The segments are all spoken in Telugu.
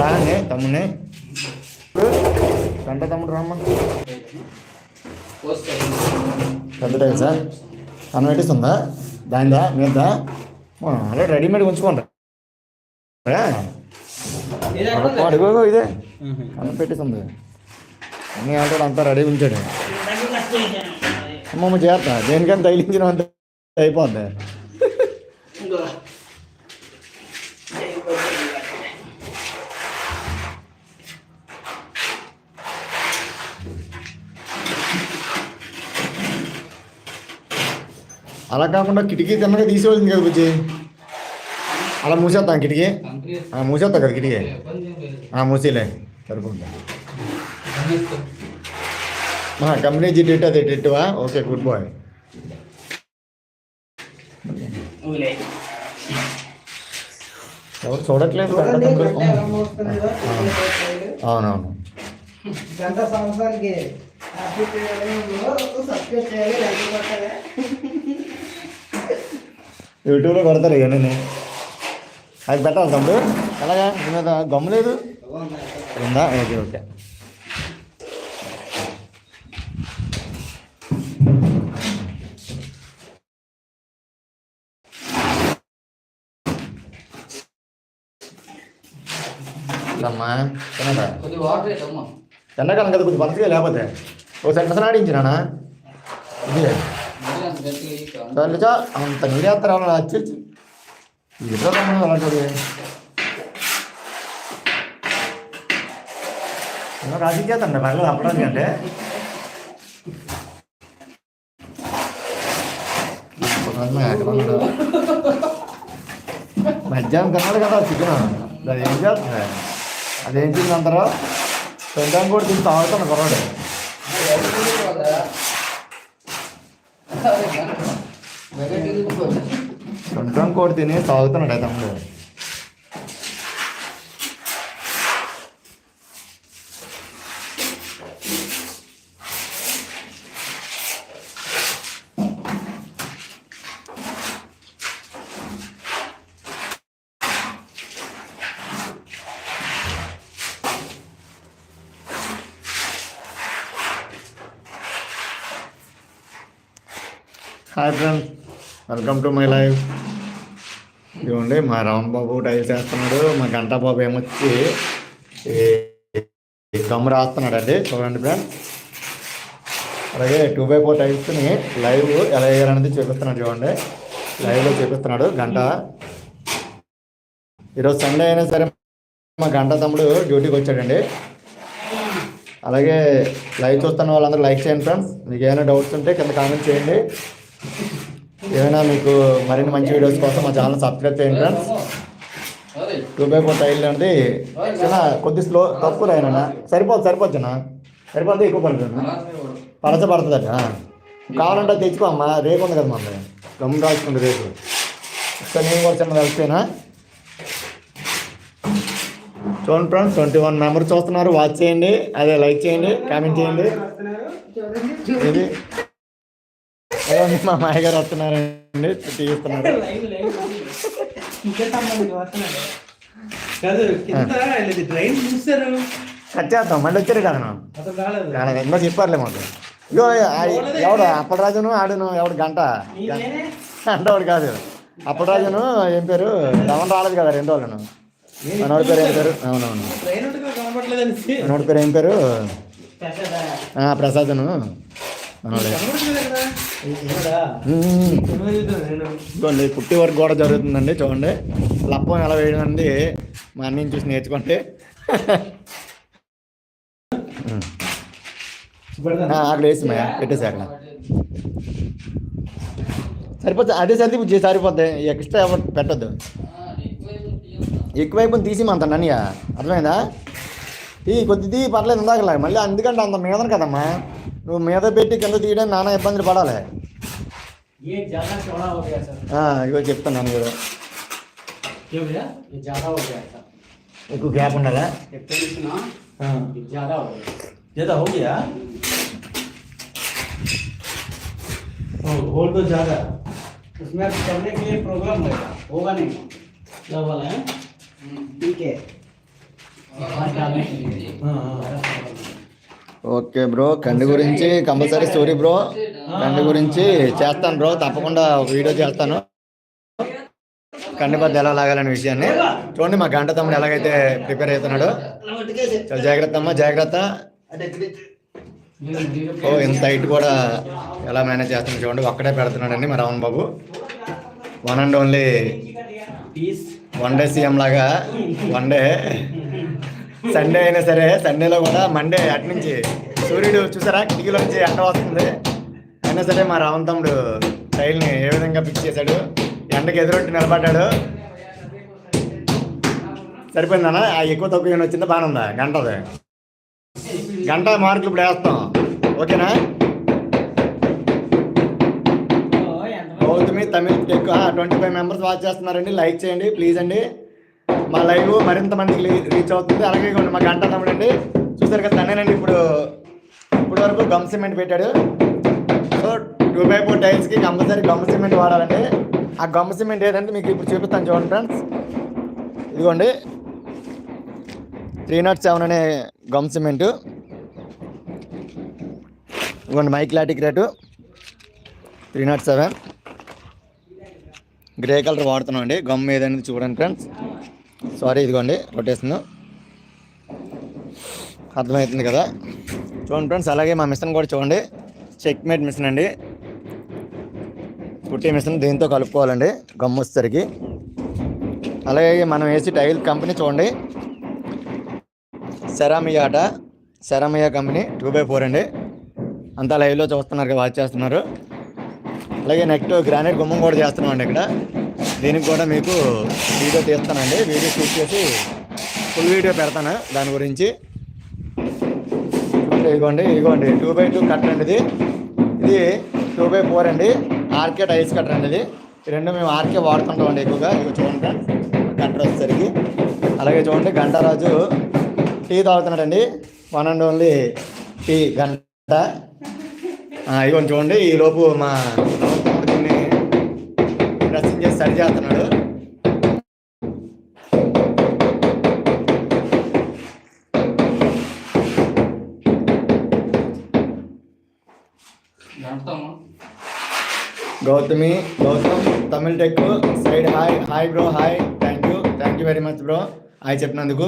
రా నే తమ్ముని. గంట తమ్ముడు రామ్మా. పెద్ద సార్? అన్నం పెట్టిస్తుందా? దానిదా మీదా? అలా రెడీమేడ్ ఉంచుకోండి అడుగు ఇదే. అన్నం పెట్టిస్తుంది. అన్నీ ఆల్రెడీ అంతా రెడీ ఉంచాడు. అమ్మమ్మ చేస్తా దేనికని తగిలించిన అంత అయిపోద్ది అలా కాకుండా కిటికీ తిన్నగా తీసేవాళ్ళింది కదా బుజ్జి. అలా మూసేస్తాం కిటికీ. మూసేస్తా కదా కిటికీ. మూసేలే. సరిపోతుంది కంపెనీ జీ డేట్ అదే డేట్వా ఓకే గుడ్ బాయ్. ఎవరు చూడట్లేదు. అవునవును. గంట సంవత్సరానికి సబ్స్క్రైబ్ చేయాలి యూట్యూబ్లో పెడతారు ఇక నేను అది పెట్టాలి తమ్ముడు. ఎలాగా దీని మీద గమ్ము లేదు. ఉందా? Okay okay. అమ్మా ఎండాకాలం కదా కొంచెం పలసగా లేకపోతే. ఒకసారి మిషన్ ఆడించినానా ఇది మరి అంత గట్టిగా ఇక. చల్లచా అంత నీరేస్తారు అలా వచ్చి ఇద్దరు తమ్ముడు అలాంటి రాజకీయ తండ్రి పర్లేదు అప్పడానికి అంటే మధ్యాహ్నం తిన్నాడు కదా చికెన్ అది ఏం చేస్తుంది అదేం చేసింది అంటారా తింటాం కూడా తిని తాగుతాను కుర్రాడు తింటాం కూడా తిని తాగుతున్నాడు అయితే. తమ్ముడు hi friends welcome to my life ఇవ్వండి మా రాంబాబు టైల్స్ వేస్తున్నాడు మా గంటాబాబు ఏమొచ్చి ఈ గమ్ రాస్తున్నాడు అండి చూడండి ఫ్రెండ్స్. అలాగే టూ బై ఫోర్ టైల్స్ని లైవ్ ఎలా వేయాలనేది చూపిస్తున్నాడు చూడండి. లైవ్లో చూపిస్తున్నాడు గంట. ఈరోజు సండే అయినా సరే మా గంట తమ్ముడు డ్యూటీకి వచ్చాడండి. అలాగే లైవ్ చూస్తున్న వాళ్ళందరూ లైక్ చేయండి ఫ్రెండ్స్. మీకు ఏమైనా డౌట్స్ ఉంటే కింద కామెంట్ చేయండి. ఏమైనా మీకు మరిన్ని మంచి వీడియోస్ కోసం మా ఛానల్ సబ్స్క్రైబ్ చేయండి friends. Two by four tile అనేది చిన్న కొద్ది స్లో తక్కువ అయినా సరిపోదు సరిపోద్దునా సరిపోతే ఎక్కువ పడుతుంది పడుతుందట. కావాలంటే తెచ్చుకో అమ్మా. రేపు ఉంది కదా మన గమ్ రాసుకుంటే రేపు. ఒకసారి నేను కూడా చిన్న కలిసిపోయినా చూడండి ఫ్రెండ్స్ ట్వంటీ వన్ మెంబర్స్ చూస్తున్నారు. వాచ్ చేయండి. అదే లైక్ చేయండి. కామెంట్ చేయండి. ఇది కాదు కింద ఇది డ్రైన్ చూస్తారు కట్ చేద్దాం. మళ్ళీ వచ్చారు కదా ఇంకా చెప్పారులే మాకు. ఇగో ఎవడు? అప్పలరాజును ఆడును ఎవడు? గంట. అంటే వాడు కాదు. అప్పలరాజును ఏం పేరు? రమణ రాలేదు కదా రెండు వాళ్ళను. మనోడి పేరు ఏం పేరు? అవునవును. మనోడి పేరు ఏం పేరు? ప్రసాదును. ఇదిగోండి పుట్టి వరకు కూడా జరుగుతుందండి చూడండి. లప్పం ఎలా వేయడం అండి మా అన్నని చూసి నేర్చుకోండి. అక్కడ వేసి మాయా పెట్టేసి అక్కడ. సరిపోతుంది అదే బుజ్జి సరిపోద్ది ఎక్స్ట్రా ఎవరు పెట్టద్దు. ఎక్కువైపు తీసి అంత నన్నయ్య అర్థమైందా? తీ కొద్ది తీ పర్లేదు ఇందాకలా మళ్ళీ అందుకంటే అంత మీద కదమ్మా. నువ్వు మీద పెట్టి కింద తీయడానికి నానా ఇబ్బందులు పడాలి ये ज्यादा चौड़ा हो गया सर ఆ, ఇగో చెప్తాను కూడా क्यों भैया ये ज्यादा हो गया सर ఎక్కువ గ్యాప్ ఉండాలా ये पेंट ना ये ज्यादा हो गया ज्यादा हो गया होल तो ज्यादा उसमें अब करने के लिए प्रोग्राम होगा होगा नहीं क्या वाला है हम्म, ठीक है ఓకే బ్రో కండి గురించి కంపల్సరీ స్టోరీ బ్రో. కండి గురించి చేస్తాను బ్రో తప్పకుండా వీడియో చేస్తాను. కండి బద్ద ఎలా లాగాలనే విషయాన్ని. చూడండి మా గంట తమ్ముడు ఎలాగైతే ప్రిపేర్ అవుతున్నాడు. చాలా జాగ్రత్త అమ్మా జాగ్రత్త. ఓ ఇంత హైట్ కూడా ఎలా మేనేజ్ చేస్తున్నాడు చూడండి ఒక్కడే పెడుతున్నాడండి మా Ravan Babu. One and only one day CM లాగా వన్ డే సండే అయినా సరే సండేలో కూడా మండే అటు నుంచి సూర్యుడు చూసారా? కిటికీలోంచి ఎండ వస్తుంది. అయినా సరే మా రావణ్ తమ్ముడు స్టైల్ని ఏ విధంగా ఫిక్స్ చేశాడు? ఎండకి ఎదురొట్టి నిలబడ్డాడు. సరిపోయిందన్నా ఆ ఎక్కువ తక్కువ ఏమైనా వచ్చిందా? బాగానే ఉందా? గంటది గంట మార్కులు ఇప్పుడు వేస్తాం. ఓకేనా? Gautami Tamil tech twenty five members watch చేస్తున్నారండి. లైక్ చేయండి ప్లీజ్ అండి. మా లైవ్ మరింత మందికి రీచ్ అవుతుంది. అలాగే ఇదిగోండి మా గంట తమ్ముడు అండి చూసారు కదా తనేనండి ఇప్పుడు ఇప్పుడు వరకు గమ్ సిమెంట్ పెట్టాడు. సో టూ బై ఫోర్ టైల్స్కి కంపల్సరీ గమ్ సిమెంట్ వాడాలండి. ఆ గమ్ సిమెంట్ ఏదంటే మీకు ఇప్పుడు చూపిస్తాను చూడండి ఫ్రెండ్స్ ఇదిగోండి. త్రీ నాట్ సెవెన్ అనే గమ్ సిమెంట్. ఇదిగోండి MYK Laticrete rate. Three nought seven grey colour వాడుతున్నాం అండి గమ్ ఏదనేది చూడండి ఫ్రెండ్స్ సారీ ఇదిగోండి రొటేషన్ అర్థమవుతుంది కదా? చూడండి ఫ్రెండ్స్ అలాగే మా మిషన్ కూడా చూడండి. చెక్ మేట్ మిషన్ అండి. పుట్టి మిషన్ దీంతో కలుపుకోవాలండి గమ్ వచ్చేసరికి. అలాగే మనం వేసి టైల్ కంపెనీ చూడండి. సెరామియా అట Ceramia company two by four అండి. అంతా లైవ్లో చూస్తున్నారు వాచ్ చేస్తున్నారు. అలాగే నెక్స్ట్ గ్రానైట్ గుమ్మం కూడా చేస్తున్నాం అండి ఇక్కడ. దీనికి కూడా మీకు వీడియో తీస్తానండి. వీడియో షూట్ చేసి ఫుల్ వీడియో పెడతాను దాని గురించి. ఇదిగోండి ఇదిగోండి. టూ బై టూ కట్టర్ అండి ఇది. ఇది టూ బై ఫోర్ అండి. ఆర్కే టైల్స్ కట్టర్ అండి ఇది. ఈ రెండు మేము ఆర్కే వాడుతుంటాం అండి ఎక్కువగా. ఇవి చూడండి కట్టర్ వచ్చేసరికి. అలాగే చూడండి గంటరాజు టీ తాగుతున్నాడండి. వన్ అండ్ ఓన్లీ టీ గంట. ఇదిగోండి చూడండి. ఈ లోపు మా సరి చేస్తున్నాడు. Gautami Gautam Tamil tech side hi hi bro hi thank you thank you very much bro hi చెప్పినందుకు.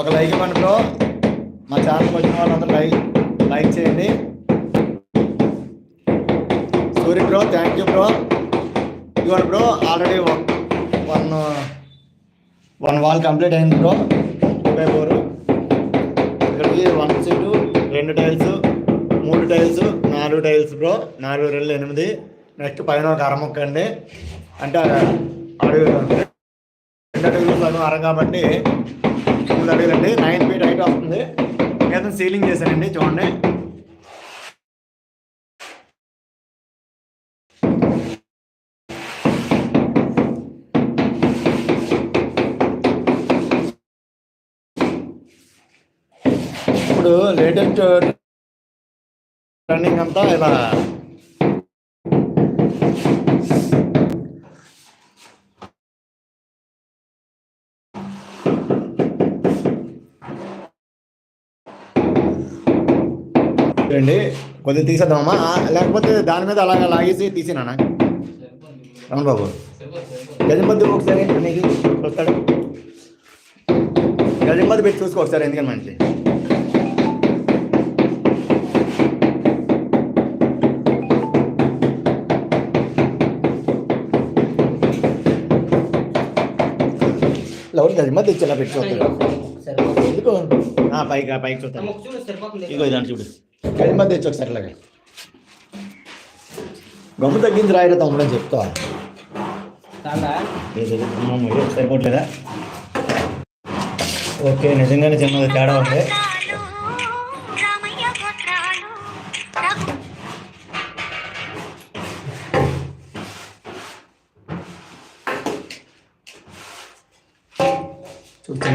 ఒక లైక్ ఇవ్వండి బ్రో మా ఛానల్కి వచ్చిన వాళ్ళందరూ లైక్ లైక్ చేయండి. Surya bro thank you bro. ఇవ్వండి bro already one one wall complete అయింది బ్రో. ముప్పై ఫోర్ ఇక్కడికి వన్ సీటు రెండు టైల్స్ మూడు టైల్స్ నాలుగు టైల్స్ బ్రో. నాలుగు రెండు ఎనిమిది. నెక్స్ట్ పైన ఒక అరముక్క అండి. అంటే అడుగు. రెండు అడుగులు అర కాబట్టి మూడు అడుగులు అండి. నైన్ ఫీట్ హైట్ వస్తుంది. మీద సీలింగ్ చేశానండి చూడండి. ఇప్పుడు లేటెస్ట్ రన్నింగ్ అంతా ఇలా. అండి కొద్దిగా తీసేద్దామా? లేకపోతే దాని మీద అలాగ లాగేసి తీసినానా? రమణ బాబు. గజంపతి ఒకసారి నీకు వస్తాడు. పెట్టి చూసుకో ఒకసారి ఎందుకని మంచి లౌడ్ గజంబద్దు ఇచ్చి ఇలా పెట్టి చూస్తాడు. ఎందుకు? ఆ, పైకి ఆ, పైకి చూస్తాను ఇగో ఇదాన్ని చూడు. గజంబద్దు ఇచ్చి ఒకసారి ఇలాగా. గమ్ము తగ్గించి రాయరా తమ్ముడు అని చెప్తా సరిపోవట్లేదా? ఓకే నిజంగానే చిన్నది తేడా ఉంది.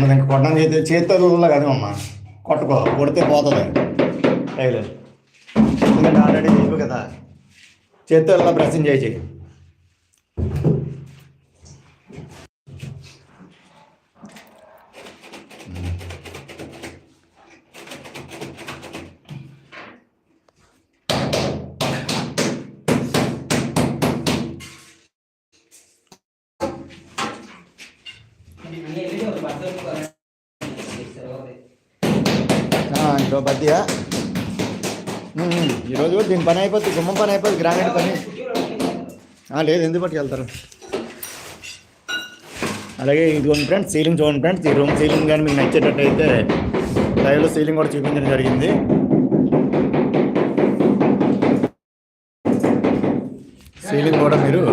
చూడు ఇంకా కొట్టడం చేతి చేతితో రూల్లో కదా అమ్మా. కొట్టుకో కొడితే పోతుంది. టైలు ఎందుకంటే ఆల్రెడీ చెప్పు కదా. చేతితో ఇలా బ్రషింగ్ చేసి ఆ, ఇంకో బద్దీయా ఉమ్, ఉమ్. ఈరోజు దీని పని అయిపోతుంది గుమ్మం పని అయిపోతుంది గ్రానైట్ పని. లేదు ఎందుకు పట్టుకెళ్తారు? అలాగే ఇదిగోండి ఫ్రెండ్స్ సీలింగ్ చూడండి ఫ్రెండ్స్. ఈ రూమ్ సీలింగ్ కానీ మీకు నచ్చేటట్టయితే లైవ్లో సీలింగ్ కూడా చూపించడం జరిగింది. సీలింగ్ కూడా మీరు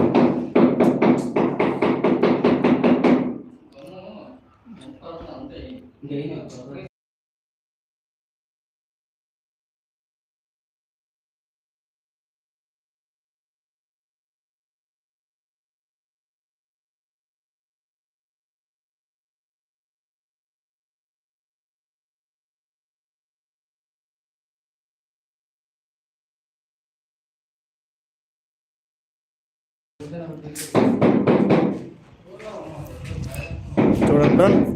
చూడండి ఫ్రెండ్స్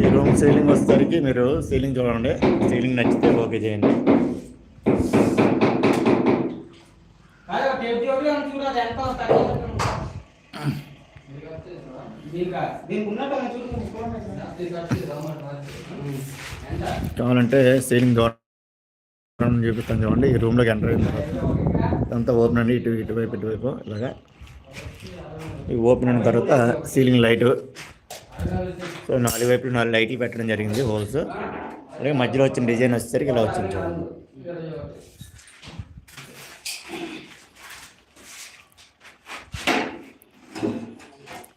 ఈ రూమ్ సీలింగ్ వచ్చేసరికి మీరు సీలింగ్ చూడండి. సీలింగ్ నచ్చితే ఓకే చేయండి. కావాలంటే సీలింగ్ చూపిస్తాను చూడండి. ఈ రూమ్లోకి ఎంటర్ అయిన తర్వాత అంతా ఓపెన్ అండి ఇటు ఇటువైపు ఇటువైపు ఇలాగా. ఈ ఓపెన్ అయిన తర్వాత సీలింగ్ లైట్. సో నాలుగు వైపులు నాలుగు లైట్లు పెట్టడం జరిగింది హోల్స్. అలాగే మధ్యలో వచ్చిన డిజైన్ వచ్చేసరికి ఇలా వచ్చింది చూడండి.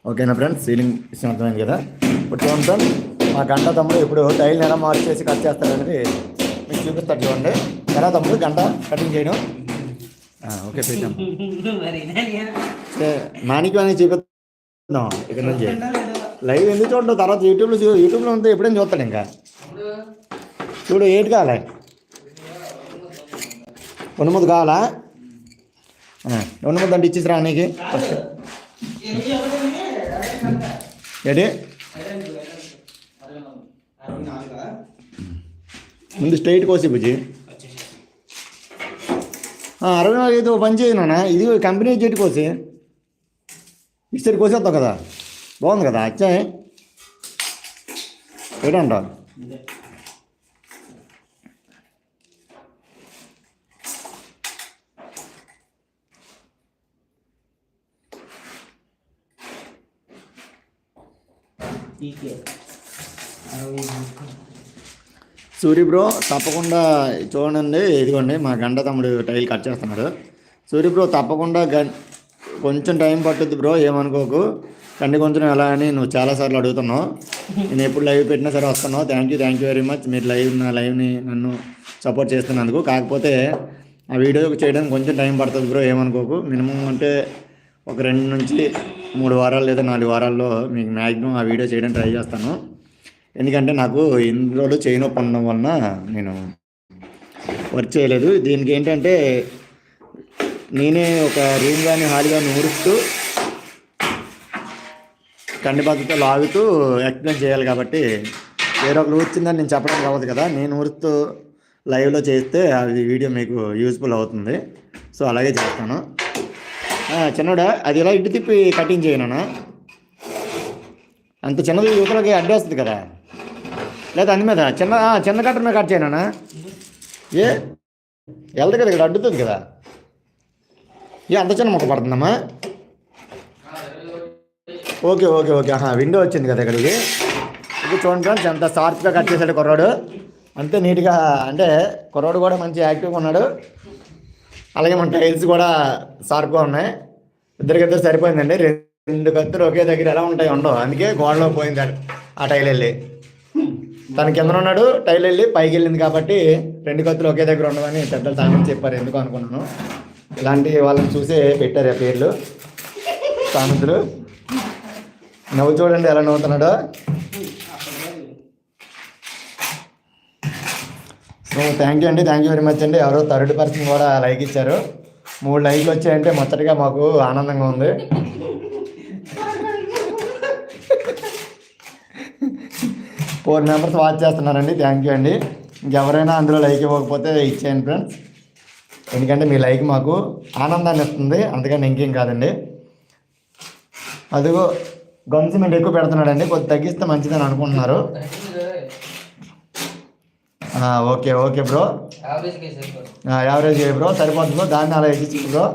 ఓకేనా ఫ్రెండ్స్? సీలింగ్ విషయం అర్థమైంది కదా? ఇప్పుడు చూడండి మా గంట తమ్ముడు ఇప్పుడు టైల్ ఎలా మార్చేసి కట్ చేస్తారనేది మీకు చూపిస్తారు చూడండి. ఎలా తమ్ముడు గంట కటింగ్ చేయడం ఓకే మరి మాణిక్యం అని చూపిస్తాం ఇక్కడ నుంచి. లైవ్ ఎందుకు చూడండి తర్వాత యూట్యూబ్లో చూ యూట్యూబ్లో ఉంటే ఎప్పుడైనా చూస్తాడు ఇంకా. చూడు ఏంటి కావాలి? రెండు ముద్దు కావాలా? ఆ, రెండు ముద్దు అంటే ఇచ్చేసిరా నీకు? ఫస్ట్ ఏంటి? ముందు స్ట్రైట్ కోసి బుజ్జి అరవై నాలుగు అయితే పని చేయను నాన్న. ఇది కంపెనీ చెట్టు కోసి ఇచ్చరి కోసేస్తావు కదా? బాగుంది కదా? అచ్చాయి ఏంటంటావు సూర్య బ్రో తప్పకుండా చూడండి. ఇదిగోండి మా గంట తమ్ముడు టైల్ కట్ చేస్తున్నాడు. సూర్య బ్రో తప్పకుండా గం కొంచెం టైం పట్టుద్ది బ్రో ఏమనుకోకు. కండి కొంచెం ఎలా అని నువ్వు చాలాసార్లు అడుగుతున్నావు. నేను ఎప్పుడు లైవ్ పెట్టినా సరే వస్తున్నావు. Thank you thank you very much మీరు లైవ్ నా లైవ్ని నన్ను సపోర్ట్ చేస్తున్నందుకు. కాకపోతే ఆ వీడియో చేయడానికి కొంచెం టైం పడుతుంది బ్రో ఏమనుకోకు. మినిమం అంటే ఒక రెండు నుంచి మూడు వారాలు లేదా నాలుగు వారాల్లో మీకు మ్యాక్సిమం ఆ వీడియో చేయడానికి ట్రై చేస్తాను. ఎందుకంటే నాకు ఇన్ని రోజులు చేయి నొప్పి ఉండడం వలన నేను వర్క్ చేయలేదు. దీనికి ఏంటంటే నేనే ఒక రూమ్ కానీ హాల్ కానీ ఊరుస్తూ కండి లాగుతూ ఎక్స్ప్లెయిన్ చేయాలి కాబట్టి వేరే ఊర్చిందని నేను చెప్పడానికి అవ్వదు కదా. నేను ఊరుస్తూ లైవ్లో చేస్తే అది వీడియో మీకు యూస్ఫుల్ అవుతుంది. సో అలాగే చేస్తాను. చిన్నడా అది ఇలా ఇటు తిప్పి కటింగ్ చేయను అంత చిన్నది యువతలకి అడ్డేస్తుంది కదా. లేదా అందు మీద? చిన్న చిన్న కట్ట మీద కట్ చేయనా? ఏ? వెళ్తుంది కదా ఇక్కడ అడ్డుతుంది కదా. ఏ అంత చిన్న మొక్క పడుతుందమ్మా? Okay okay okay. ఆహా విండో వచ్చింది కదా ఇక్కడికి. ఇది చూడండి ఫ్రెండ్స్ ఎంత షార్ప్గా కట్ చేశాడు కుర్రాడు. అంతే నీట్గా అంటే కుర్రాడు కూడా మంచి యాక్టివ్గా ఉన్నాడు. అలాగే మన టైల్స్ కూడా షార్ప్గా ఉన్నాయి. ఇద్దరికిద్దరు సరిపోయిందండి. రెండు కత్తులు ఒకే దగ్గర ఎలా ఉంటాయి ఉండవు. అందుకే గోడలో పోయింది ఆ టైల్ వెళ్ళి తన కింద ఉన్నాడు టైల్ వెళ్ళి పైకి వెళ్ళింది కాబట్టి రెండు కత్తులు ఒకే దగ్గర ఉండవని పెద్దలు తాను చెప్పారు. ఎందుకు అనుకున్నాను? ఇలాంటి వాళ్ళని చూసే పెట్టారు ఆ పేర్లు. సామంతులు. నవ్వు చూడండి ఎలా నవ్వుతున్నాడో. సో థ్యాంక్ యూ అండి. థ్యాంక్ యూ వెరీ మచ్ అండి. ఎవరో థర్డ్ పర్సన్ కూడా లైక్ ఇచ్చారు. మూడు లైక్లు వచ్చాయంటే మొత్తటిగా మాకు ఆనందంగా ఉంది. ఫోర్ మెంబర్స్ వాచ్ చేస్తున్నారండి. థ్యాంక్ యూ అండి. ఇంకెవరైనా అందులో లైక్ ఇవ్వకపోతే ఇచ్చేయండి ఫ్రెండ్స్. ఎందుకంటే మీ లైక్ మాకు ఆనందాన్ని ఇస్తుంది. అందుకని ఇంకేం కాదండి. అదిగో గమ్ సిమెంట్ ఎక్కువ పెడుతున్నాడండి. కొద్ది తగ్గిస్తే మంచిదని అనుకుంటున్నారు. Okay okay bro. యావరేజ్ చేయ బ్రో. సరిపోతుంది బ్రో. దాన్ని అలా ఎక్కించు బ్రో.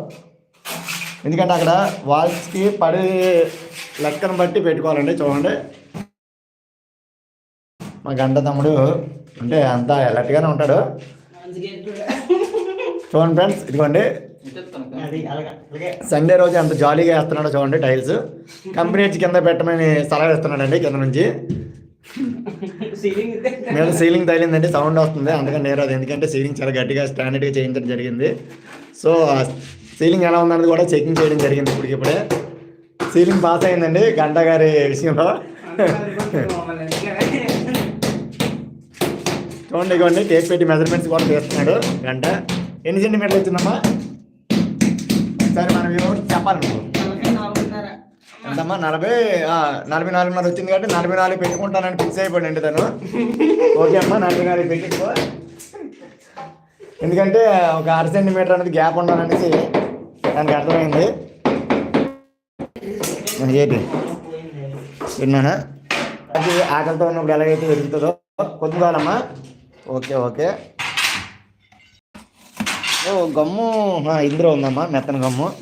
ఎందుకంటే అక్కడ వాల్స్కి పడే లెక్కను బట్టి పెట్టుకోవాలండి. చూడండి. మా గంట తమ్ముడు అంటే అంతా ఎలర్ట్గానే ఉంటాడు. చూడండి ఫ్రెండ్స్ ఇదిగోండి. సండే రోజు ఎంత జాలీగా వేస్తున్నాడో చూడండి టైల్స్ కంపెనీ వచ్చి కింద పెట్టమని సలహా ఇస్తున్నాడండి కింద నుంచి. మీద సీలింగ్ తగిలిందండి సౌండ్ వస్తుంది అందుకని అది ఎందుకంటే సీలింగ్ చాలా గట్టిగా స్టాండర్డ్గా చేయించడం జరిగింది. సో సీలింగ్ ఎలా ఉందన్నది కూడా చెకింగ్ చేయడం జరిగింది ఇప్పటికిప్పుడే. సీలింగ్ పాస్ అయిందండి గంట గారి విషయంలో చూడండి ఇవ్వండి టేప్ పెట్టి మెజర్మెంట్స్ కూడా చేస్తున్నాడు. గంట. ఎన్ని సెంటీమీటర్లు వచ్చిందమ్మా సరే మనం ఎవరు చెప్పాలి ఎంతమ్మా? నలభై నలభై నాలుగున్నర వచ్చింది కాబట్టి నలభై నాలుగు పెట్టుకుంటానని ఫిక్స్ అయిపోయింది తను. ఓకే అమ్మా నలభై నాలుగు పెట్టుకో ఎందుకంటే ఒక అర సెంటీమీటర్ అనేది గ్యాప్ ఉండాలనేసి దానికి అర్థమైంది. విన్నాను ఏంటి విన్నానా? అది ఆకలితో ఉన్నప్పుడు ఎలాగైతే వెతుకుతుందో కొద్దిగాలమ్మా ఓకే ఓకే. ఓ గమ్ము. ఇందులో ఉందమ్మా మెత్తన గమ్ము.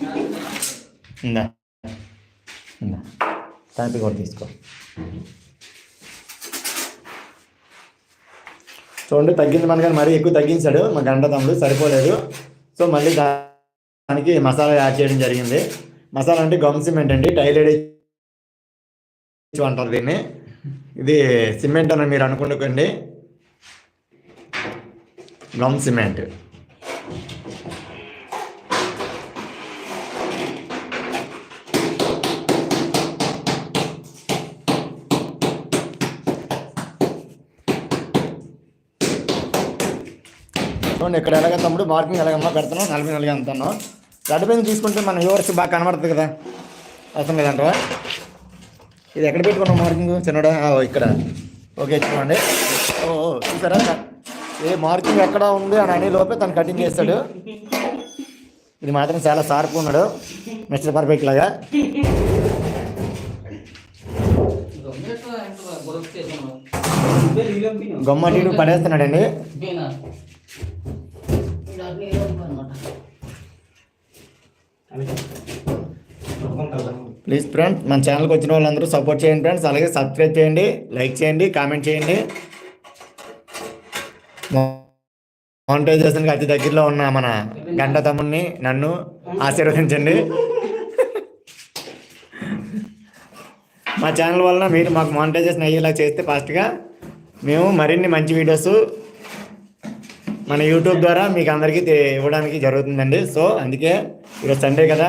ఇందా. ఇందా. తాపి కూడా తీసుకో. చూడండి తగ్గింది మన కానీ మరీ ఎక్కువ తగ్గించాడు. మా గంట తమ్ముడు సరిపోలేదు. సో మళ్ళీ దానికి మసాలా యాడ్ చేయడం జరిగింది. మసాలా అంటే గమ్ సిమెంట్ అండి. టైలెడ్ అంటారు దీన్ని. ఇది సిమెంట్ అని మీరు అనుకుంటుకోండి. గమ్ సిమెంట్ చూడండి ఇక్కడ ఎలాగ తమ్ముడు? మార్కింగ్ ఎలాగమ్మా పెడతాను నలభై నలభై అంతాను రెడ్ పెన్ తీసుకుంటే మన వ్యూవర్స్ బాగా కనబడుతుంది కదా? అర్థం లేదంటారా ఇది ఎక్కడ పెట్టుకున్నాం మార్కింగ్? చిన్నడా? ఇక్కడ. ఓకే చూడండి. ఓ ఓ, చూసారా? ఏ మార్కింగ్ ఎక్కడ ఉంది అని అనే లోపే తను కటింగ్ చేస్తాడు. ఇది మాత్రం చాలా షార్ప్ ఉన్నాడు. మిస్టర్ పర్ఫెక్ట్ లాగా. గమ్మ అటు పడేస్తున్నాడండి. ప్లీజ్ ఫ్రెండ్స్ మన ఛానల్కి వచ్చిన వాళ్ళందరూ సపోర్ట్ చేయండి ఫ్రెండ్స్ అలాగే సబ్స్క్రైబ్ చేయండి లైక్ చేయండి కామెంట్ చేయండి. మానిటైజేషన్కి అతి దగ్గరలో ఉన్న మన గంట తమ్ముడిని నన్ను ఆశీర్వదించండి. మా ఛానల్ వలన మీరు మాకు మానిటైజేషన్ అయ్యేలా చేస్తే ఫాస్ట్గా మేము మరిన్ని మంచి వీడియోస్ మన యూట్యూబ్ ద్వారా మీకు అందరికీ ఇవ్వడానికి జరుగుతుందండి. సో అందుకే ఈరోజు సండే కదా.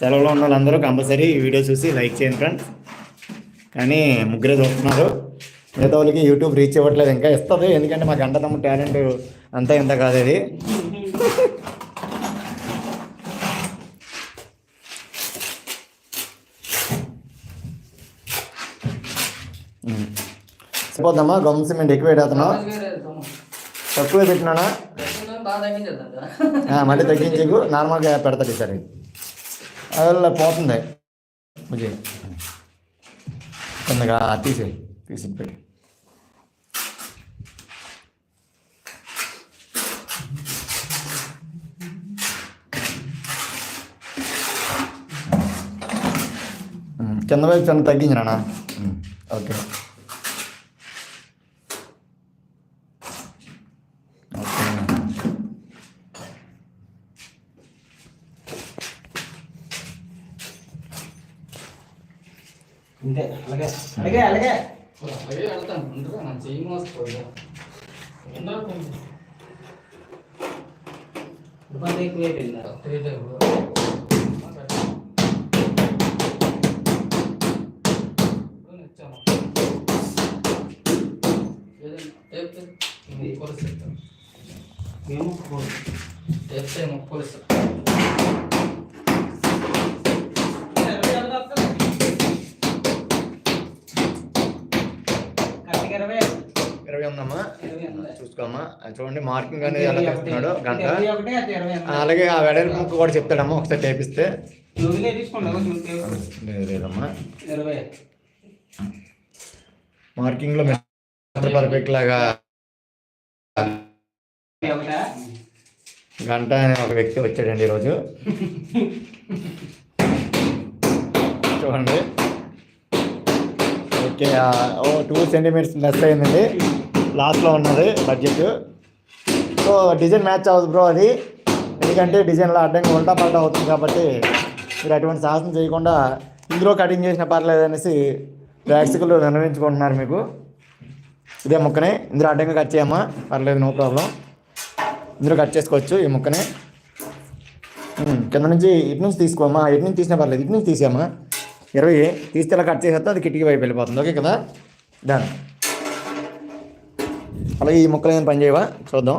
సెలవులో ఉన్న వాళ్ళందరూ కంపల్సరీ ఈ వీడియో చూసి లైక్ చేయండి ఫ్రెండ్స్. కానీ ముగ్గురే చూస్తున్నారు. మిగతా వాళ్ళకి యూట్యూబ్ రీచ్ ఇవ్వట్లేదు ఇంకా ఇస్తుంది. ఎందుకంటే మాకు అండదమ్మ టాలెంట్ అంతా ఇంత కాదు ఇది. ఉమ్. సరిపోద్దమ్మా గమ్ సిమెంట్ ఎక్కువ పెట్టేస్తున్నావు తక్కువే పెట్టినానా? మళ్ళీ తగ్గించకు. నార్మల్గా పెడతాడు సరే అలా పోతుంది. బుజ్జి కొందగా తీసి పెట్టి. ఉమ్, కింద వైపు చిన్న తగ్గించినా ఓకే ఓకే అంతే అలాగే అలాగే అలాగే అలాగే వెళ్తాను ఉండరా నా చెయ్యి మోస్తుంది ఉండరా కొంచెం. ఇబ్బంది ఎక్కువ అయిపోయింది తేజ బ్రో. ఇప్పుడు నచ్చాను. ఏదైనా మేము ఇరవై ఉందమ్మా. చూసుకోమ్మా. అది చూడండి మార్కింగ్ అనేది ఎలా చెప్తున్నాడు గంట. అలాగే ఆ వెడల్పు ముక్క కూడా చెప్తాడమ్మా ఒకసారి. లేదు లేదమ్మా. మార్కింగ్లో మిస్టర్ పర్ఫెక్ట్ లాగా గంట అనే ఒక వ్యక్తి వచ్చాడండి ఈరోజు. చూడండి. Okay oh two centimetres less అయిందండి. లాస్ట్లో ఉన్నది బడ్జెట్ సో డిజైన్ మ్యాచ్ అవ్వదు బ్రో అది. ఎందుకంటే డిజైన్లో అడ్డంగా ఉల్టా పల్టా అవుతుంది కాబట్టి మీరు అటువంటి సాహసం చేయకుండా ఇందులో కటింగ్ చేసిన పర్లేదు అనేసి ప్రేక్షకులు నిర్ణయించుకుంటున్నారు మీకు. ఇదే ముక్కని ఇందులో అడ్డంగా కట్ చేయమ్మా. పర్లేదు నో ప్రాబ్లం ఇందులో కట్ చేసుకోవచ్చు ఈ ముక్కని. కింద నుంచి ఇటు నుంచి తీసుకోమ్మా. ఇటు నుంచి తీసినా పర్లేదు ఇటు నుంచి తీసామా ఇరవై తీస్తే ఇలా కట్ చేసేస్తే అది కిటికీ వైపు వెళ్ళిపోతుంది. ఓకే కదా? డన్ అలాగే ఈ ముక్కలు ఏమైనా పని చేయవా చూద్దాం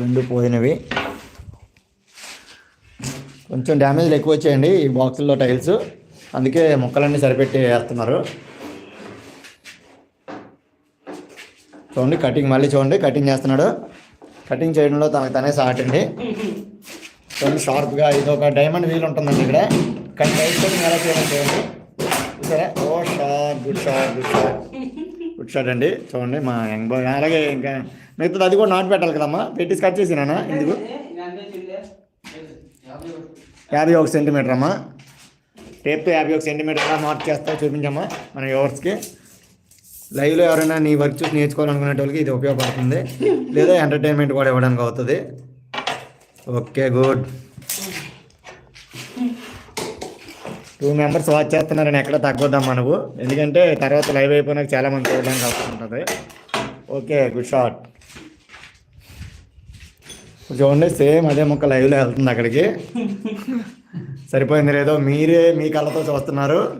రెండు పోయినవి. కొంచెం డ్యామేజ్లు ఎక్కువ వచ్చాయండి ఈ బాక్సుల్లో టైల్స్ అందుకే మొక్కలన్నీ సరిపెట్టి వేస్తున్నారు. చూడండి కటింగ్ మళ్ళీ చూడండి కటింగ్ చేస్తున్నాడు. కటింగ్ చేయడంలో తనకు తనే సాట్ అండి. చూడండి షార్ప్గా ఇది ఒక డైమండ్ వీల్ ఉంటుందండి ఇక్కడ. కానీ రైట్ కటింగ్ ఎలా చేయాలి చూడండి సరే ఓ short good short good short good short అండి. చూడండి మా యంగ్ బాయ్ అలాగే ఇంకా మిగతాది అది కూడా నాటు పెట్టాలి కదమ్మా. పెట్టి కట్ చేసినా ఎందుకు యాభై ఒక సెంటీమీటర్ అమ్మా టేప్తో యాభై ఒక సెంటీమీటర్ ఎలా మార్క్ చేస్తావు చూపించమ్మా మన వ్యూవర్స్కి. లైవ్లో ఎవరైనా నీ వర్క్ చూసి నేర్చుకోవాలనుకునే వాళ్ళకి ఇది ఉపయోగపడుతుంది. లేదా ఎంటర్టైన్మెంట్ కూడా ఇవ్వడానికి అవుతుంది. Okay good. Two members watch చేస్తున్నారని ఎక్కడ తగ్గొద్దాం మనకు ఎందుకంటే తర్వాత లైవ్ అయిపోయినాక చాలామంది చూడడానికి అవసరం ఉంటుంది. Okay good shot. చూడండి సేమ్ అదే మొక్క లైవ్లో వెళ్తుంది అక్కడికి. సరిపోయింది లేదో మీరే మీ కళ్ళతో చూస్తున్నారు.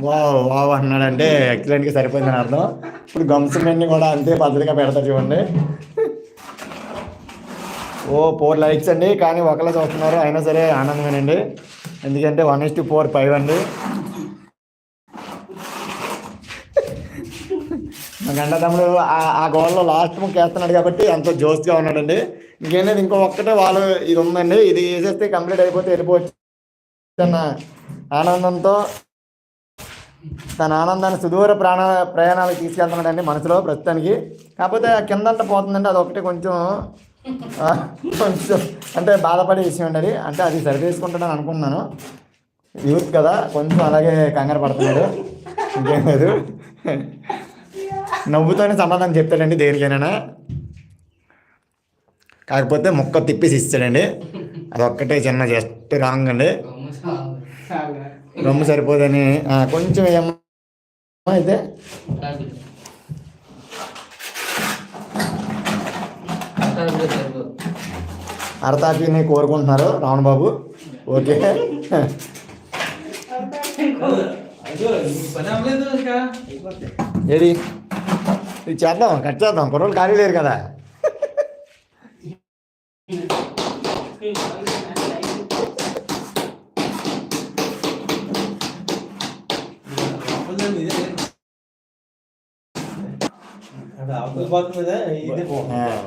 Wow, wow. అన్నాడంటే ఎక్సలెంట్గా సరిపోయిందని అర్థం. ఇప్పుడు గమ్స్ అన్ని కూడా అంతే పద్ధతిగా పెడతారు చూడండి. ఓ ఫోర్ లైక్స్ అండి కానీ ఒకళ్ళే చూస్తున్నారు అయినా సరే ఆనందమేనండి ఎందుకంటే one is to four five అండి. మా గంట తమ్ముడు ఆ- ఆ గోల్లో లాస్ట్ ముక్క వేస్తున్నాడు కాబట్టి ఎంతో జోస్గా ఉన్నాడండి. ఇంకేం లేదు ఇంకో ఒక్కటే వాళ్ళు ఇది ఉందండి ఇది వేసేస్తే కంప్లీట్ అయిపోతే వెళ్ళిపోవచ్చు. అన్న ఆనందంతో తన ఆనందాన్ని సుదూర ప్రాణ ప్రయాణాలకు తీసుకెళ్తున్నాడండి మనసులో ప్రస్తుతానికి. కాకపోతే కిందంట పోతుందండి అది ఒకటి కొంచెం కొంచెం అంటే బాధపడే విషయం అండి అది. అంటే అది సరిచేసుకుంటాడని అనుకుంటున్నాను అనుకున్నాను. యూత్ కదా కొంచెం అలాగే కంగారు పడుతున్నాడు. ఇంకేం లేదు. నవ్వుతోనే సమాధానం చెప్తాడండి దేనికైనా. కాకపోతే మొక్క తిప్పేసి ఇస్తాడండి. అదొక్కటే చిన్న జస్ట్ రాంగ్ అండి. రొమ్ము సరిపోదని కొంచెం ఏమో అయితే. అరతాపిని కోరుకుంటున్నారు రావణ బాబు ఓకే. అయ్యో ఏది? ఇది చేద్దాం కట్ చేద్దాం. కుర్రోళ్ళు ఖాళీ లేరు కదా అవ్వలేదు ఇదే. అది అవతల పోతుంది కదా ఇదే పో ఆ,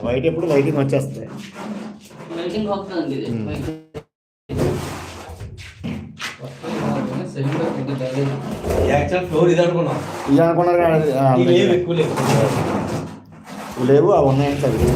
వైట్ ఎప్పుడు వైటింగ్ వచ్చేస్తాయి లైటింగ్ వస్తుందండి ఇది. ఫ్లోర్ ఇది అనుకున్నాం ఇవి అనుకున్నారు లేవు. అవి ఉన్నాయని చదివి